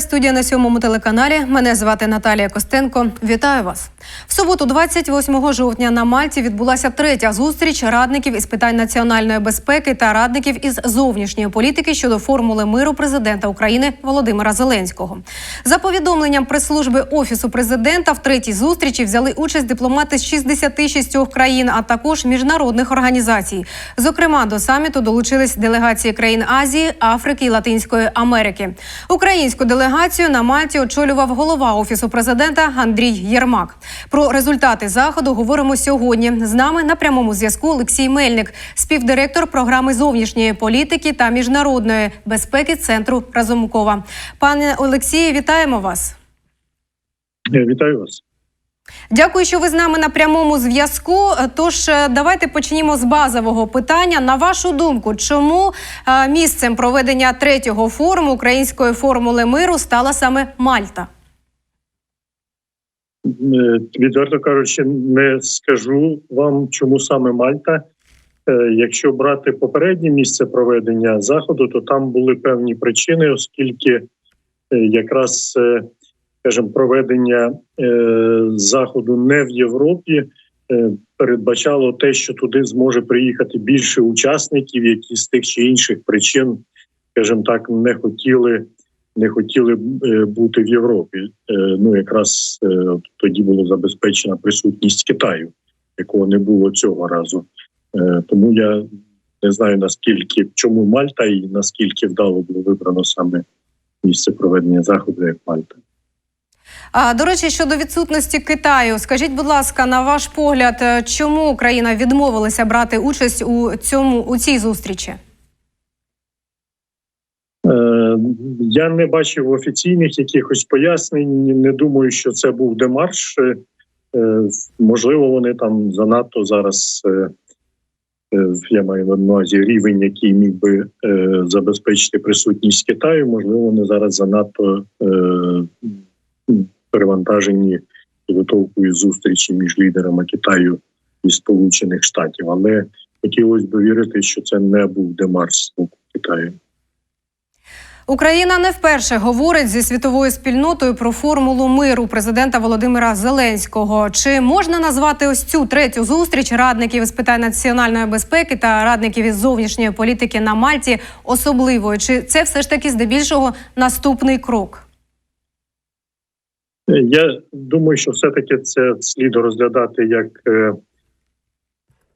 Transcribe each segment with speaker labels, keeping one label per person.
Speaker 1: Студія на сьомому телеканалі. Мене звати Наталія Костенко. Вітаю вас. В суботу, 28 жовтня, на Мальті відбулася третя зустріч радників із питань національної безпеки та радників із зовнішньої політики щодо формули миру президента України Володимира Зеленського. За повідомленням прес-служби офісу президента, в третій зустрічі взяли участь дипломати з 66 країн, а також міжнародних організацій. Зокрема, до саміту долучились делегації країн Азії, Африки і Латинської Америки. Українську делегацію на Мальті очолював голова офісу президента Андрій Єрмак. Про результати заходу говоримо сьогодні. З нами на прямому зв'язку Олексій Мельник, співдиректор програми зовнішньої політики та міжнародної безпеки центру Разумкова. Пане Олексію, вітаємо вас.
Speaker 2: Е, Вітаю вас.
Speaker 1: Дякую, що ви з нами на прямому зв'язку. Тож е, давайте почнімо з базового питання. На вашу думку, чому е, місцем проведення третього форуму української формули миру стала саме Мальта?
Speaker 2: Е, Відверто кажучи, не скажу вам, чому саме Мальта. Якщо брати попереднє місце проведення заходу, то там були певні причини, оскільки якраз, скажімо, проведення е, заходу не в Європі е, передбачало те, що туди зможе приїхати більше учасників, які з тих чи інших причин, скажімо так, не хотіли не хотіли е, бути в Європі. Ну якраз тоді була забезпечена присутність Китаю, якого не було цього разу. Тому я не знаю наскільки чому Мальта і наскільки вдало було вибрано саме місце проведення заходу як Мальта.
Speaker 1: До речі, щодо відсутності Китаю, скажіть, будь ласка, на ваш погляд, е, чому Україна відмовилася брати участь у цьому у цій зустрічі?
Speaker 2: Е, Я не бачив офіційних якихось пояснень. Не думаю, що це був демарш. Е, Можливо, вони там занадто зараз. Я маю на увазі рівень, який міг би забезпечити присутність Китаю. Можливо, вони зараз занадто перевантажені підготовкою зустрічі між лідерами Китаю і Сполучених Штатів. Але хотілося б вірити, що це не був демарш Китаю.
Speaker 1: Україна не вперше говорить зі світовою спільнотою про формулу миру президента Володимира Зеленського. Чи можна назвати ось цю третю зустріч радників з питань національної безпеки та радників із зовнішньої політики на Мальті особливою? Чи це все ж таки здебільшого наступний крок?
Speaker 2: Я думаю, що все-таки це слід розглядати як е,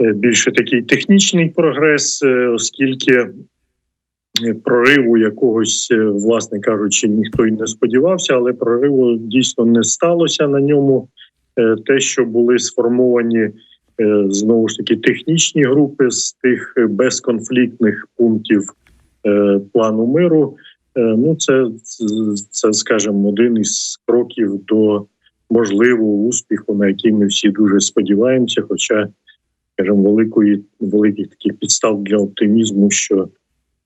Speaker 2: е, більше такий технічний прогрес, е, оскільки прориву якогось, власне кажучи, ніхто й не сподівався, але прориву дійсно не сталося на ньому. Те, що були сформовані знову ж таки технічні групи з тих безконфліктних пунктів плану миру. Е, Ну, це, це, скажімо, один із кроків до можливого успіху, на який ми всі дуже сподіваємося. Хоча, скажімо, великої великих таких підстав для оптимізму, що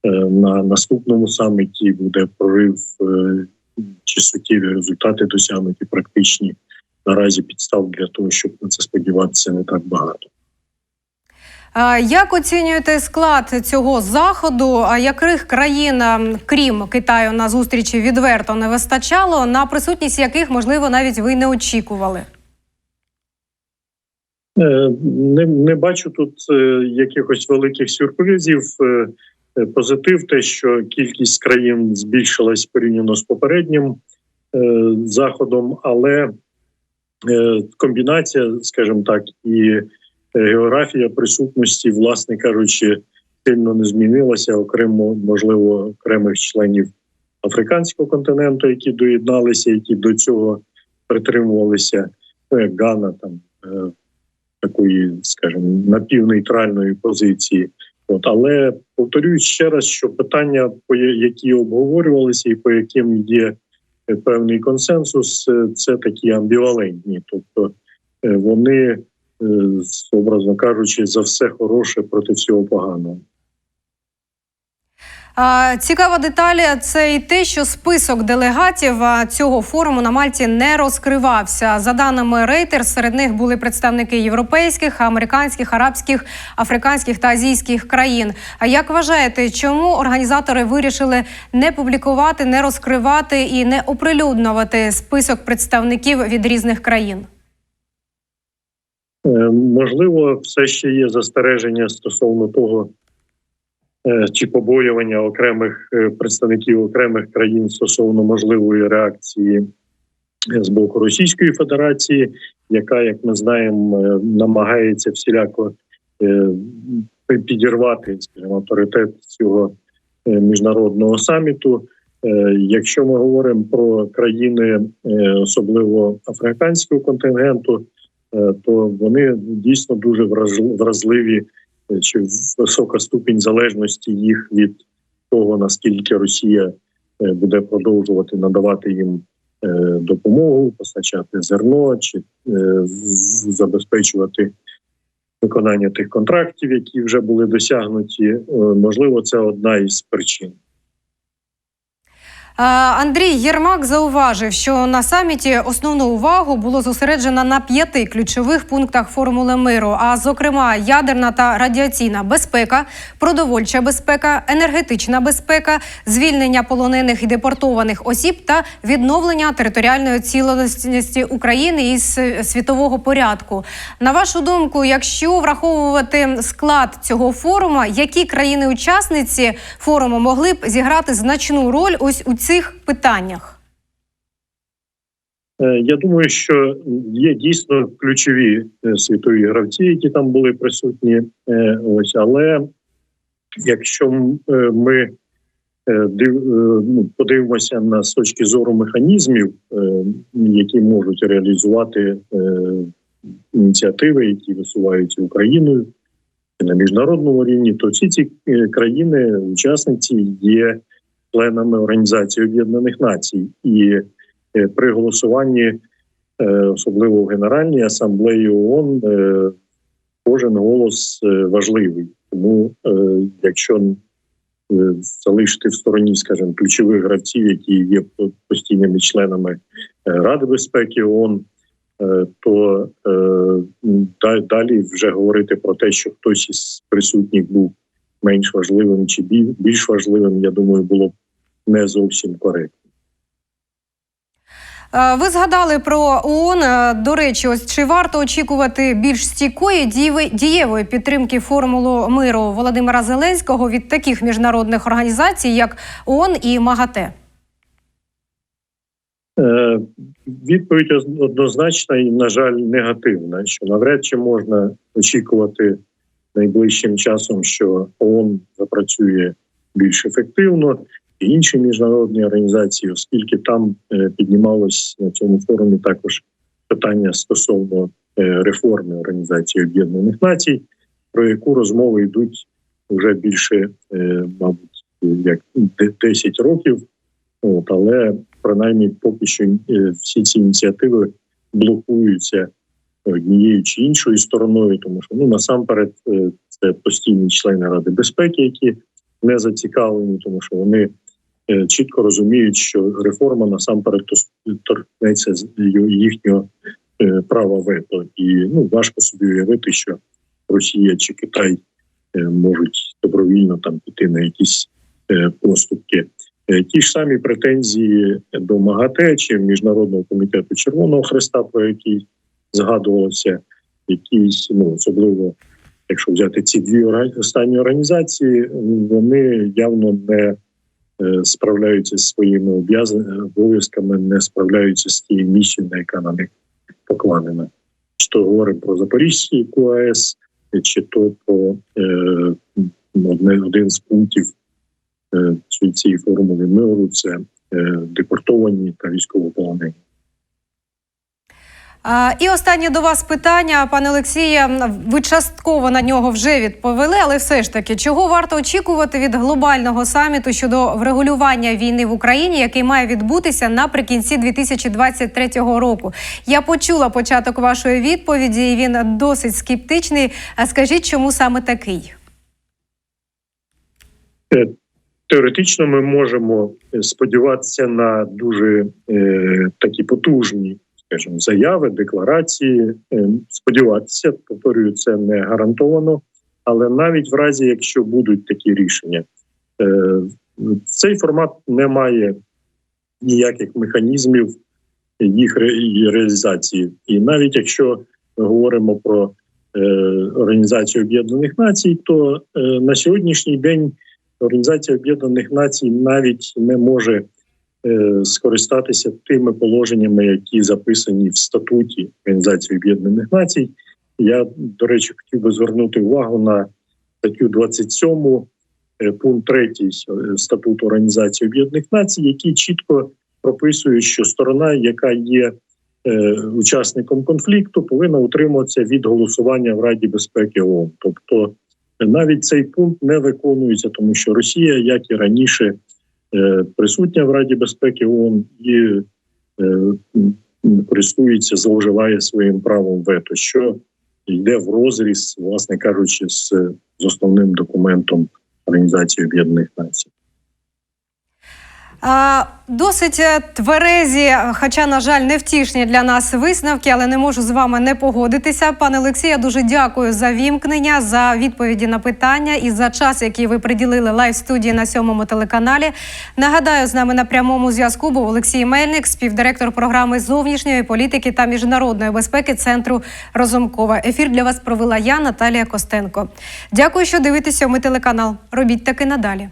Speaker 2: е, на наступному саміті буде прорив е, чи суттєві результати досягнуті практичні. Наразі підстав для того, щоб на це сподіватися, не так багато.
Speaker 1: Як оцінюєте склад цього заходу? А яких країн, ем, крім Китаю, на зустрічі відверто не вистачало, на присутність яких, можливо, навіть ви не очікували?
Speaker 2: Е, Не, не бачу тут е, якихось великих сюрпризів. Е, Позитив, те, що кількість країн збільшилась порівняно з попереднім заходом, але комбінація, скажімо так, і географія присутності, власне кажучи, сильно не змінилася, окремо, можливо, окремих членів африканського континенту, які доєдналися, які до цього притримувалися, ну, як Гана там. е, такої, скажімо, напівнейтральної позиції. От але повторюю ще раз, що питання, які обговорювалися, і по яким є е, певний консенсус, е, це такі амбівалентні. Тобто вони, образно кажучи, за все хороше проти всього поганого.
Speaker 1: Цікава деталь це і те, що список делегатів цього форуму на Мальті не розкривався. За даними Reuters, серед них були представники європейських, американських, арабських, африканських та азійських країн. А як вважаєте, чому організатори вирішили не публікувати, не розкривати і не оприлюднювати список представників від різних країн?
Speaker 2: Е, Можливо, все ще є застереження стосовно того, е, чи побоювання окремих е, представників окремих країн стосовно можливої реакції з боку Російської Федерації, яка, як ми знаємо, намагається всіляко підірвати скажімо, авторитет цього міжнародного саміту. Якщо ми говоримо про країни, особливо африканського контингенту, то вони дійсно дуже вразливі, е, чи висока ступінь залежності їх від того, наскільки Росія е, буде продовжувати надавати їм е, допомогу, постачати зерно чи е, забезпечувати виконання тих контрактів, які вже були досягнуті. Е, Можливо, це одна із причин.
Speaker 1: А, Андрій Єрмак зауважив, що на саміті основну увагу було зосереджено на п'яти ключових пунктах формули миру, а зокрема ядерна та радіаційна безпека, продовольча безпека, енергетична безпека, звільнення полонених і депортованих осіб та відновлення територіальної цілісності України із е, світового порядку. На вашу думку, якщо враховувати склад цього форуму, які країни-учасниці форуму могли б зіграти значну роль ось у цих питаннях?
Speaker 2: Е, Я думаю, що є дійсно ключові е, світові гравці, які там були присутні. Е, Ось, але якщо ми ну, подивимося на з точки зору механізмів, які можуть реалізувати ініціативи, які висуваються Україною на міжнародному рівні, то всі ці країни, учасниці, є членами Організації Об'єднаних Націй і е, при голосуванні, е, особливо в Генеральній асамблеї ООН, е, кожен голос важливий. Тому, якщо залишити в стороні, скажімо, ключових гравців, які є постійними членами Ради безпеки ООН, то да- далі вже говорити про те, що хтось із присутніх був менш важливим чи більш важливим, я думаю, було б не зовсім коректно.
Speaker 1: Е, Ви згадали про ООН. Е, До речі, ось чи варто очікувати більш стійкої дієвої підтримки формулу миру Володимира Зеленського від таких міжнародних організацій, як ООН і МАГАТЕ?
Speaker 2: Е, Відповідь оз- однозначна і, на жаль, негативна, що навряд чи можна очікувати найближчим часом, що ООН запрацює більш ефективно, і інші міжнародні організації, оскільки там е, піднімалось на цьому форумі також питання стосовно е, реформи Організації Об'єднаних Націй, про яку розмови йдуть вже більше, е, мабуть, як де- 10 років. От, але принаймні поки що всі ці ініціативи блокуються однією чи іншою стороною, тому що ну насамперед це постійні члени Ради безпеки, які не зацікавлені, тому що вони чітко розуміють, що реформа насамперед торкнеться їхнього е, права вето, і ну важко собі уявити, що Росія чи Китай е, можуть добровільно там піти на якісь е, поступки. Е, Ті ж самі претензії до МАГАТЕ чи Міжнародного комітету Червоного Хреста, про який згадувалося, якісь ну особливо, якщо взяти ці дві останні організації, вони явно не е, справляються зі своїми об'яз- обов'язками, не справляються з тією місією, на яка на них покладена. Чи то говоримо про Запорізький КУАЕС, чи то про е, один з пунктів е, цієї формули миру це е, депортовані та військовополонені.
Speaker 1: І останнє до вас питання, пане Олексія. Ви частково на нього вже відповіли, але все ж таки, чого варто очікувати від глобального саміту щодо врегулювання війни в Україні, який має відбутися наприкінці 2023 року? Я почула початок вашої відповіді, і він досить скептичний. А скажіть, чому саме такий?
Speaker 2: теоретично ми можемо е, сподіватися на дуже е, такі потужні, скажімо, заяви, декларації. Е, сподіватися, повторюю, це не гарантовано. Але навіть в разі, якщо будуть такі рішення, е, цей формат не має ніяких механізмів їх реалізації. І навіть якщо ми говоримо про е, Організацію Об'єднаних Націй, то на сьогоднішній день Організація Об'єднаних Націй навіть не може скористатися тими положеннями, які записані в статуті Організації Об'єднаних Націй. Я, до речі, хотів би звернути увагу на статтю 27, е, пункт 3 статуту Організації Об'єднаних Націй, який чітко прописує, що сторона, яка є е, учасником конфлікту, повинна утримуватися від голосування в Раді безпеки ООН. Тобто е, навіть цей пункт не виконується, тому що Росія, як і раніше, е, присутня в Раді безпеки ООН і е, користується, зловживає своїм правом вето, що йде в розріз, власне кажучи, з, з основним документом Організації Об'єднаних Націй.
Speaker 1: Досить е, тверезі, хоча, на жаль, невтішні для нас висновки, але не можу з вами не погодитися. Пане Олексію, я дуже дякую за вімкнення, за відповіді на питання і за час, який ви приділили лайв студії на сьомому телеканалі. Нагадаю, з нами на прямому зв'язку був Олексій Мельник, співдиректор програми зовнішньої політики та міжнародної безпеки Центру Розумкова. Ефір для вас провела я, Наталія Костенко. Дякую, що дивитеся. Ми телеканал. Робіть таки надалі.